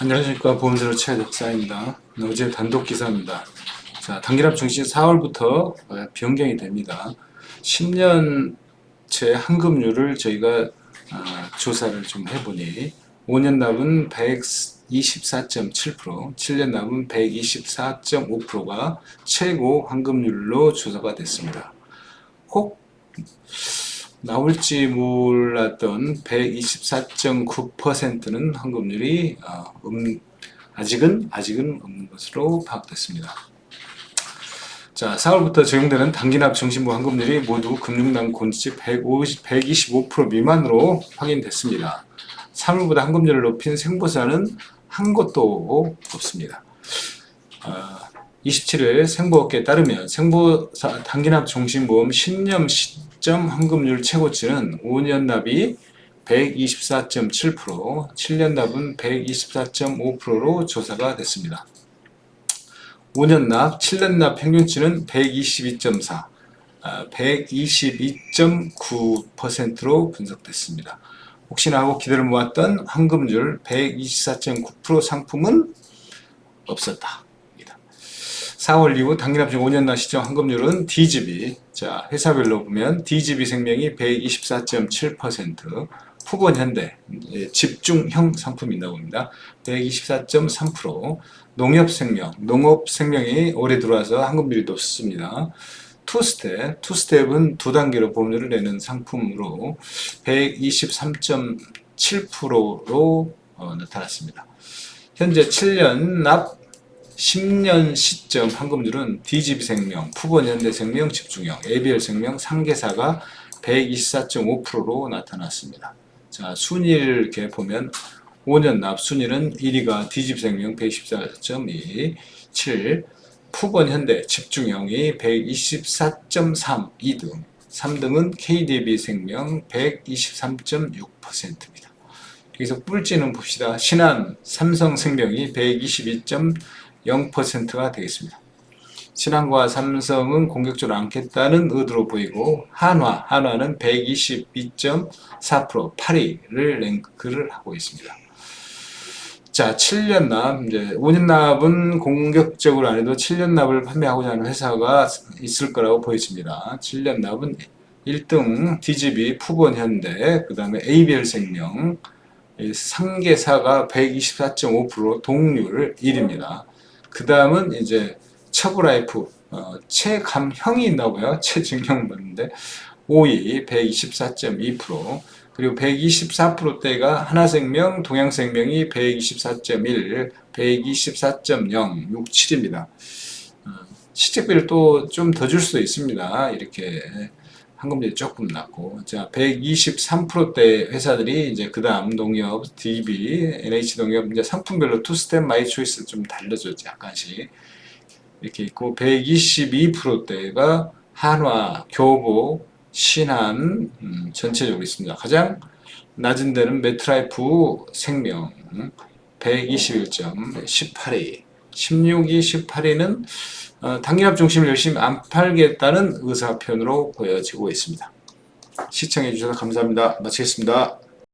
안녕하십니까 보험대로 최덕사입니다. 어제 단독 기사입니다. 자 단기납 증시 4월부터 변경이 됩니다. 10년째 환급률을 저희가 아, 조사를 좀 해보니 5년 납은 124.7%, 7년 납은 124.5%가 최고 환급률로 조사가 됐습니다. 혹 나올지 몰랐던 124.9%는 환급률이 어, 없- 아직은 아직은 없는 것으로 파악됐습니다. 자, 4월부터 적용되는 단기납 정신부 환급률이 모두 금융당 150, 125% 미만으로 확인됐습니다. 3월보다 환급률을 높인 생보사는 한 곳도 없습니다. 어, 27일 생보업계에 따르면 생보사 단기납 종신보험 신념 시 점 환급률 최고치는 5년 납이 124.7%, 7년 납은 124.5%로 조사가 됐습니다. 5년 납, 7년 납 평균치는 122.4, 아, 122.9%로 분석됐습니다. 혹시나 하고 기대를 모았던 환급률 124.9% 상품은 없었다. 4월 이후 당기납증 5년 납 시점 환급률은 DGB, 자 회사별로 보면 DGB 생명이 124.7%, 후본 현대 예, 집중형 상품이 나옵니다. 124.3%, 농협생명, 농업생명이 올해 들어와서 환급률이 높습니다. 투스텝, 투스텝은 두 단계로 보험료를 내는 상품으로 123.7%로 어, 나타났습니다. 현재 7년 납 10년 시점 환급률은 DGB생명, 푸번현대생명, 집중형, ABL생명 3개사가 124.5%로 나타났습니다. 자, 순위를 이렇게 보면 5년 납 순위는 1위가 DGB생명 114.2, 7, 푸번현대 집중형이 124.3, 2등, 3등은 KDB생명 123.6%입니다. 여기서 뿔지는 봅시다. 신한 삼성생명이 122.0%가 되겠습니다. 신한과 삼성은 공격적으로 않겠다는 의도로 보이고 한화, 한화는 122.4% 8위를 랭크를 하고 있습니다. 자, 7년 납, 이제 5년 납은 공격적으로 안 해도 7년 납을 판매하고자 하는 회사가 있을 거라고 보여집니다. 7년 납은 1등 DGB, 푸본 현대, 그 다음에 ABL생명, 이 3개사가 124.5% 동률 1위입니다. 그 다음은 이제 처브라이프, 어, 최감형이 있나고요. 최증형 맞는데 5위 124.2%, 그리고 124%대가 하나생명, 동양생명이 124.1, 124.0, 67입니다. 어, 시책비를 또 좀 더 줄 수도 있습니다. 이렇게 환급률이 조금 낮고. 자 123%대 회사들이 이제 그 다음 농협, DB, NH농협 이제 상품별로 투스텝 마이 초이스 좀 달라졌죠 약간씩. 이렇게 있고 122%대가 한화, 교보, 신한 음, 전체적으로 있습니다. 가장 낮은 데는 메트라이프 생명 121점 18위 16위 18위는 어, 당기납 중심을 열심히 안 팔겠다는 의사 표현으로 보여지고 있습니다. 시청해 주셔서 감사합니다. 마치겠습니다.